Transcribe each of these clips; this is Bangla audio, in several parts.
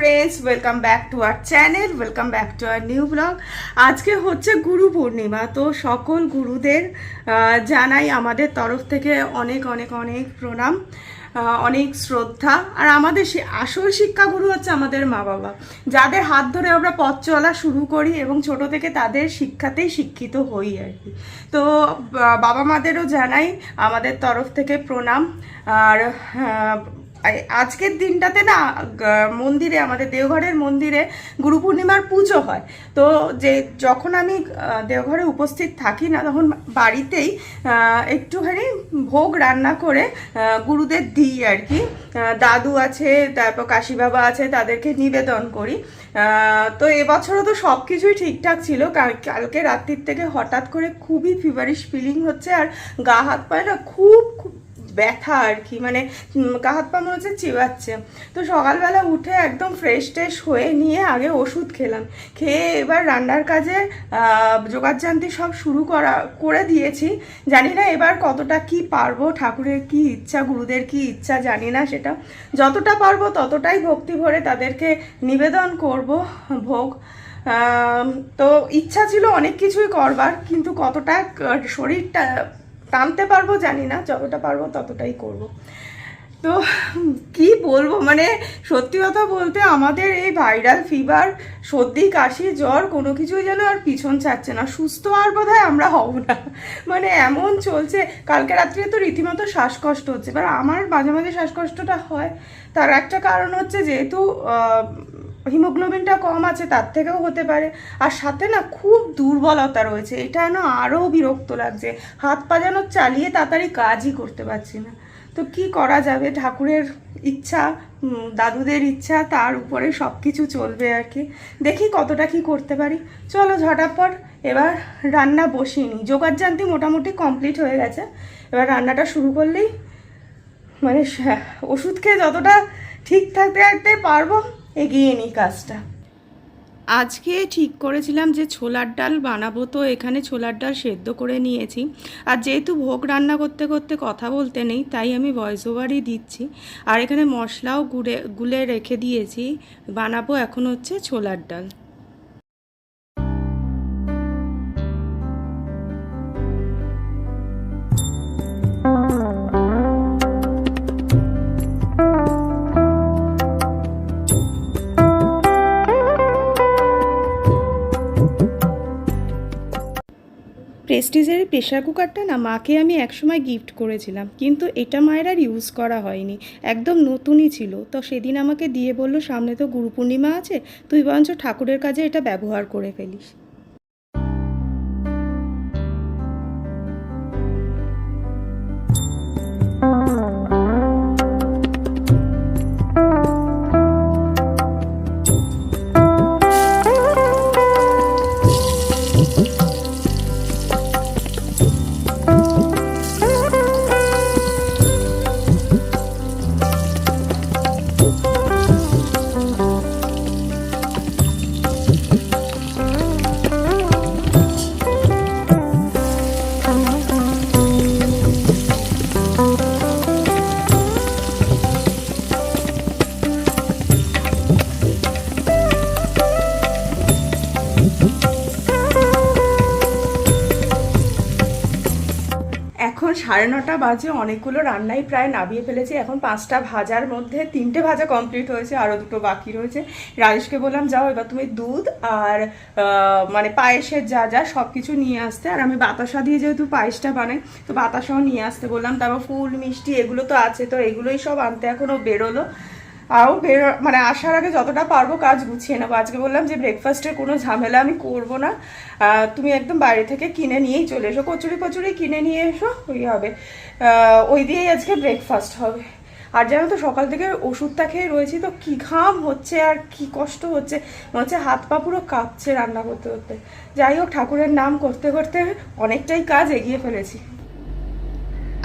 Friends welcome back to our channel welcome back to our new blog আজকে হচ্ছে গুরু পূর্ণিমা, তো সকল গুরুদের জানাই আমাদের তরফ থেকে অনেক অনেক অনেক প্রণাম অনেক শ্রদ্ধা। আর আমাদের সে আসল শিক্ষাগুরু হচ্ছে আমাদের মা বাবা, যাদের হাত ধরে আমরা পথ চলা শুরু করি এবং ছোট থেকে তাদের শিক্ষাতেই শিক্ষিত হই আর কি। তো বাবা মাদেরও জানাই আমাদের তরফ থেকে প্রণাম। আর আজকের দিনটাতে না মন্দিরে, আমাদের দেওঘরের মন্দিরে গুরু পূর্ণিমার পুজো হয়। তো যে যখন আমি দেওঘরে উপস্থিত থাকি না, তখন বাড়িতেই একটুখানি ভোগ রান্না করে গুরুদের দিই আর কি। দাদু আছে, তারপর কাশি বাবা আছে, তাদেরকে নিবেদন করি। তো এবছরও তো সব কিছুই ঠিকঠাক ছিল কালকে রাত্রির থেকে হঠাৎ করে খুবই ফিভারিশ ফিলিং হচ্ছে, আর গা হাত পায়ে না খুব ব্যথা আর কি মানে উম, গা হাত পা মনে হচ্ছে চিবাচ্ছে। তো সকালবেলা উঠে একদম ফ্রেশ ট্রেশ হয়ে নিয়ে আগে ওষুধ খেলাম। খেয়ে এবার রান্নার কাজে যোগাযান্তি সব শুরু করা করে দিয়েছি। জানি না এবার কতটা কি পারব ঠাকুরের কি ইচ্ছা গুরুদের কি ইচ্ছা জানি না সেটা। যতটা পারব ততটাই ভক্তি ভরে তাদেরকে নিবেদন করব ভোগ। তো ইচ্ছা ছিল অনেক কিছুই করবার কিন্তু কতটা শরীরটা টানতে পারব জানি না, যতটা পারব ততটাই করব। তো, কি বলব? মানে সত্যি কথা বলতে আমাদের এই ভাইরাল ফিভার সর্দি, কাশি, জ্বর কোনো কিছুই যেন আর পিছন ছাড়ছে না। সুস্থ আর বোধহয় আমরা হব না। মানে এমন চলছে, কালকে রাত্রে তো রীতিমতো শ্বাসকষ্ট হচ্ছে। এবার আমার মাঝে মাঝে শ্বাসকষ্টটা হয়। তার একটা কারণ হচ্ছে যেহেতু হিমোগ্লোবিনটা কম আছে, তার থেকেও হতে পারে। আর সাথে না খুব দুর্বলতা রয়েছে। এটা না আরও বিরক্ত লাগছে। হাত পা যেন চালিয়ে তাড়াতাড়ি কাজই করতে পারছি না। তো কি করা যাবে? ঠাকুরের ইচ্ছা দাদুদের ইচ্ছা, তার উপরে সব কিছু চলবে আর কি। দেখি কতটা কি করতে পারি। চলো ঝটাপট, এবার রান্না বসিয়ে নিই। যোগাযান্তি মোটামুটি কমপ্লিট হয়ে গেছে। এবার রান্নাটা শুরু করলেই মানে ওষুধ খেয়ে যতটা ঠিক থাকতে থাকতে পারব এগিয়ে নিই কাজটা। আজকে ঠিক করেছিলাম যে ছোলার ডাল বানাবো, তো এখানে ছোলার ডাল সেদ্ধ করে নিয়েছি। আর যেহেতু ভোগ রান্না করতে করতে কথা বলতে নেই, তাই আমি ভয়েস ওভারই দিচ্ছি। আর এখানে মশলাও গুড়ে, গুলে রেখে দিয়েছি। বানাবো এখন হচ্ছে ছোলার ডাল। প্রেস্টিজের প্রেশার কুকারটা না মাকে আমি একসময় গিফট করেছিলাম, কিন্তু এটা মায়ের আর ইউজ করা হয়নি, একদম নতুনই ছিল। তো সেদিন আমাকে দিয়ে বলল, সামনে তো গুরু পূর্ণিমা আছে, তুই বরঞ্চ ঠাকুরের কাজে এটা ব্যবহার করে ফেলিস। সাড়ে নটা বাজে অনেকগুলো রান্নাই প্রায় নামিয়ে ফেলেছি। এখন পাঁচটা ভাজার মধ্যে তিনটে ভাজা কমপ্লিট হয়েছে, আরও দুটো বাকি রয়েছে। রাজেশকে বললাম, যাও, এবার তুমি দুধ আর মানে পায়েসের যা যা সব কিছু নিয়ে আসতে। আর আমি বাতাসা দিয়ে যেহেতু পায়েসটা বানাই, তো বাতাসাও নিয়ে আসতে। বললাম, তারপর ফুল, মিষ্টি, এগুলো তো আছে, তো এগুলোই সব আনতে এখনও বেরোলো। আরও বেরো মানে আসার আগে যতটা পারব কাজ গুছিয়ে নেব। আজকে বললাম যে ব্রেকফাস্টের কোনো ঝামেলা আমি করব না। তুমি একদম বাইরে থেকে কিনে নিয়েই চলে এসো। কচুরি কচুরি কিনে নিয়ে এসো, ওই হবে। ওই দিয়েই আজকে ব্রেকফাস্ট হবে। আর জানো তো, সকাল থেকে ওষুধটা খেয়ে রয়েছি তো কি ঘাম হচ্ছে আর কি কষ্ট হচ্ছে। মনে হচ্ছে হাত পা পুরো কাঁপছে রান্না করতে করতে। যাই হোক, ঠাকুরের নাম করতে করতে অনেকটাই কাজ এগিয়ে ফেলেছি।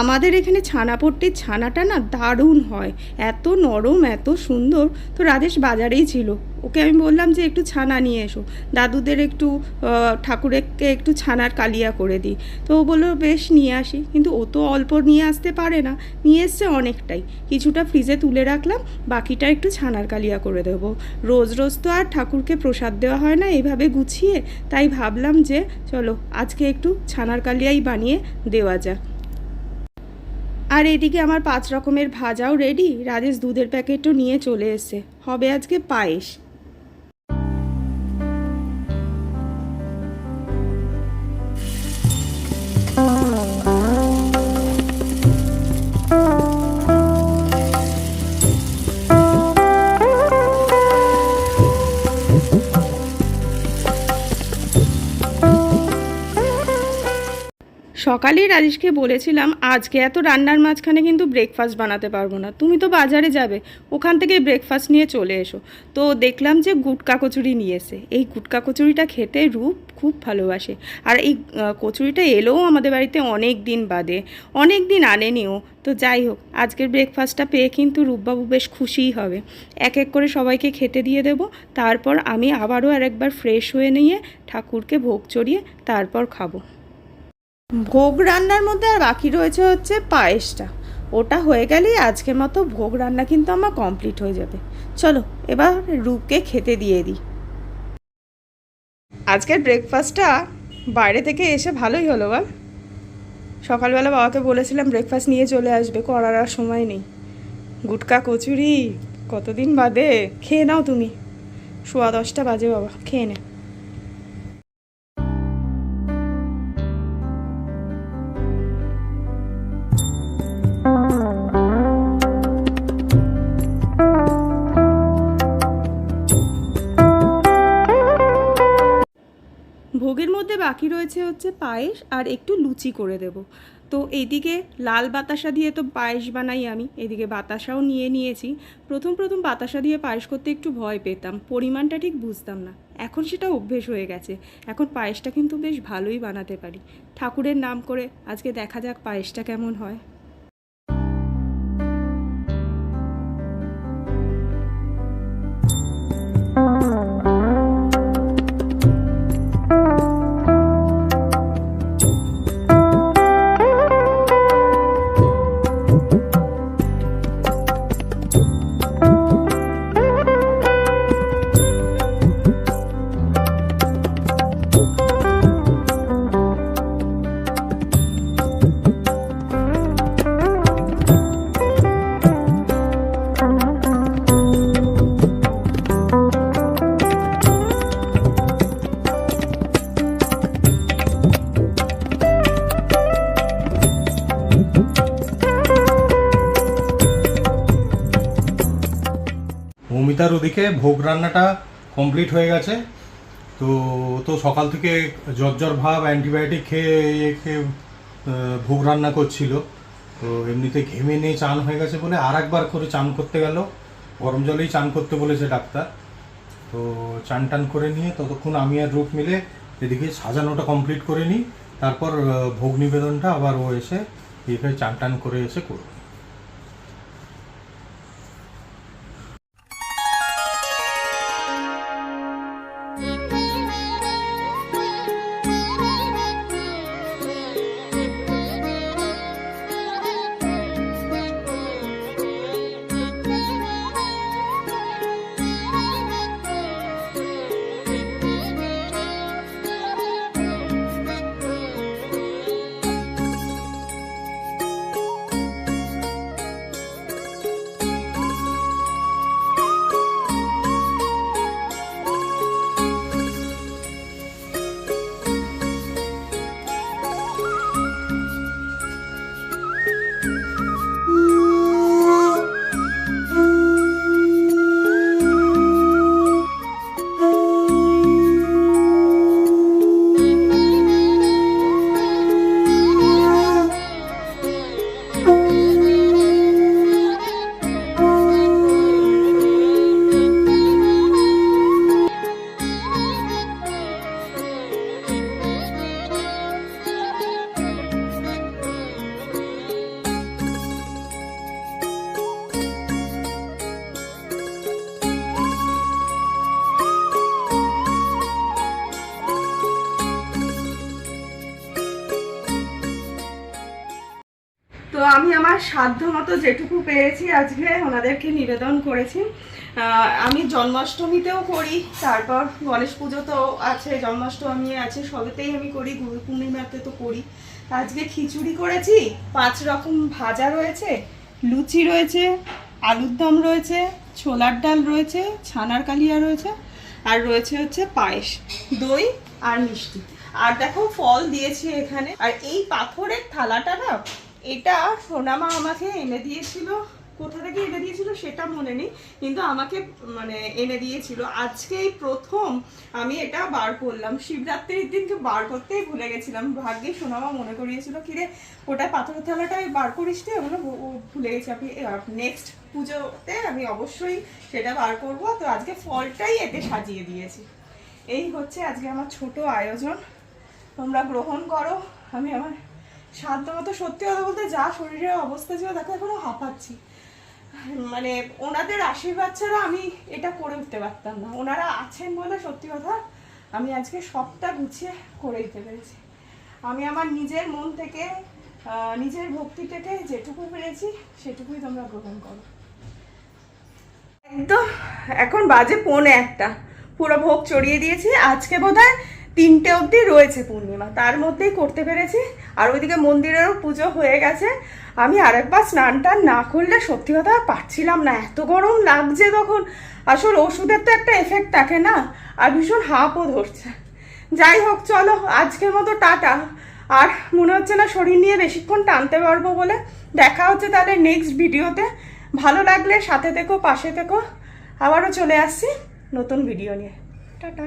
আমাদের এখানে ছানাপট্টির ছানাটা না দারুণ হয়। এত নরম এত সুন্দর। তো রাজেশ বাজারেই ছিল। ওকে আমি বললাম যে একটু ছানা নিয়ে এসো। দাদুদের একটু আহ, ঠাকুরকে একটু ছানার কালিয়া করে দিই। তো ও বলল বেশ নিয়ে আসি। কিন্তু ও তো অল্প নিয়ে আসতে পারে না। নিয়ে এসছে অনেকটাই। কিছুটা ফ্রিজে তুলে রাখলাম। বাকিটা একটু ছানার কালিয়া করে দেবো। রোজ রোজ তো আর ঠাকুরকে প্রসাদ দেওয়া হয় না এইভাবে গুছিয়ে। তাই ভাবলাম যে চলো আজকে একটু ছানার কালিয়াই বানিয়ে দেওয়া যাক। আর এদিকে আমার পাঁচ রকমের ভাজাও রেডি রাজেশ দুধের প্যাকেটও নিয়ে চলে এসছে। হবে আজকে পায়েস। সকালেই রাজেশকে বলেছিলাম, আজকে এত রান্নার মাঝখানে কিন্তু ব্রেকফাস্ট বানাতে পারব না। তুমি তো বাজারে যাবে, ওখান থেকে ব্রেকফাস্ট নিয়ে চলে এসো। তো দেখলাম যে গুটকা কচুরি নিয়ে এসে। এই গুটকা কচুরিটা খেতে রূপ খুব ভালোবাসে। আর এই কচুরিটা এলেও আমাদের বাড়িতে অনেক দিন বাদে, অনেক দিন আনেনিও। তো যাই হোক, আজকের ব্রেকফাস্টটা পেয়ে কিন্তু রূপবাবু বেশ খুশিই হবে। এক এক করে সবাইকে খেতে দিয়ে দেব। তারপর আমি আবারও আরেকবার ফ্রেশ হয়ে নিয়ে ঠাকুরকে ভোগ চড়িয়ে তারপর খাব। ভোগ রান্নার মধ্যে আর বাকি রয়েছে হচ্ছে পায়েসটা। ওটা হয়ে গেলেই আজকের মতো ভোগ রান্না কিন্তু আমার কমপ্লিট হয়ে যাবে। চলো, এবার রূপকে খেতে দিয়ে দিই। আজকের ব্রেকফাস্টটা বাইরে থেকে এসে ভালোই হলো, বল। সকালবেলা বাবাকে বলেছিলাম ব্রেকফাস্ট নিয়ে চলে আসবে, করার আর সময় নেই। গুটকা কচুরি কতদিন বাদে, খেয়ে নাও তুমি। সোয়া দশটা বাজে বাবা, খেয়ে নে। ভোগের মধ্যে বাকি রয়েছে হচ্ছে পায়েস আর একটু লুচি করে দেব। তো এইদিকে লাল বাতাসা দিয়ে তো পায়েস বানাই আমি এদিকে বাতাসাও নিয়ে নিয়েছি। প্রথম প্রথম বাতাসা দিয়ে পায়েস করতে একটু ভয় পেতাম, পরিমাণটা ঠিক বুঝতাম না। এখন সেটা অভ্যেস হয়ে গেছে, এখন পায়েসটা কিন্তু বেশ ভালোই বানাতে পারি। ঠাকুরের নাম করে আজকে দেখা যাক পায়েসটা কেমন হয়। মৌমিতার ওদিকে, ভোগ রান্নাটা কমপ্লিট হয়ে গেছে। তো তো সকাল থেকে জ্বর জ্বর ভাব অ্যান্টিবায়োটিক খেয়ে ইয়ে খেয়ে ভোগ রান্না করছিল। তো এমনিতে ঘেমে নিয়ে চান হয়ে গেছে বলে আর একবার করে চান করতে গেল। গরম জলেই চান করতে বলেছে ডাক্তার। তো চান টান করে নিয়ে ততক্ষণ আমি আর রূপ মিলে এদিকে সাজানোটা কমপ্লিট করে নিই। তারপর ভোগ নিবেদনটা আবার ও এসে এখানে চান টান করে এসে করবে। আমার সাধ্য মতো যেটুকু পেরেছি আজকে ওনাদেরকে নিবেদন করেছি। আমি জন্মাষ্টমীতেও করি, তারপর গণেশ পুজো তো আছে, জন্মাষ্টমী আছে, সবেতেই আমি করি, গুরু পূর্ণিমাতে তো করি। আজকে খিচুড়ি করেছি, পাঁচ রকম ভাজা রয়েছে, লুচি রয়েছে, আলুর দম রয়েছে, ছোলার ডাল রয়েছে, ছানার কালিয়া রয়েছে, আর রয়েছে হচ্ছে পায়েস, দই আর মিষ্টি। আর দেখো ফল দিয়েছি এখানে, আর এই পাথরের থালাটা না এটা সোনামা আমাকে এনে দিয়েছিল। কোথা থেকে এনে দিয়েছিল সেটা মনে নেই, কিন্তু আমাকে মানে এনে দিয়েছিল। আজকে এই প্রথম আমি এটা বার করলাম। শিবরাত্রির দিনকে বার করতেই ভুলে গেছিলাম। ভাগ্যে সোনামা মনে করিয়েছিল, কিরে ওটা পাথরের থালাটা বার করিস নি? ওগুলো ভুলে গেছি। আপনি নেক্সট পুজোতে আমি অবশ্যই সেটা বার করব। তো আজকে ফলটাই এতে সাজিয়ে দিয়েছি। এই হচ্ছে আজকে আমার ছোট আয়োজন। তোমরা গ্রহণ করো। আমি আমার সাধ্য মতো সত্যি কথা বলতে যা শরীরের অবস্থা ছিল তাকে এখনও হাঁপাচ্ছি। মানে ওনাদের আশীর্বাদ ছাড়া আমি এটা করে উঠতে পারতাম না। ওনারা আছেন বলে সত্যি কথা আমি আজকে সবটা গুছিয়ে করে দিতে পেরেছি। আমি আমার নিজের মন থেকে নিজের ভক্তি থেকে যেটুকু পেরেছি সেটুকুই তোমরা গ্রহণ করো। একদম, এখন বাজে পৌনে একটা। পুরো ভোগ চড়িয়ে দিয়েছি। আজকে বোধহয় তিনটে অবধি রয়েছে পূর্ণিমা, তার মধ্যেই করতে পেরেছি। আর ওইদিকে মন্দিরেরও পুজো হয়ে গেছে। আমি আরেকবার স্নান টান না করলে সত্যি কথা পারছিলাম না, এত গরম লাগছে তখন। আসল ওষুধের তো একটা এফেক্ট থাকে না, আর ভীষণ হাঁপও ধরছে। যাই হোক, চলো, আজকের মতো টাটা। আর মনে হচ্ছে না শরীর নিয়ে বেশিক্ষণ টানতে পারব বলে। দেখা হচ্ছে তাহলে নেক্সট ভিডিওতে। ভালো লাগলে সাথে থেকো, পাশে থেকো। আবারও চলে আসছি নতুন ভিডিও নিয়ে। টাটা।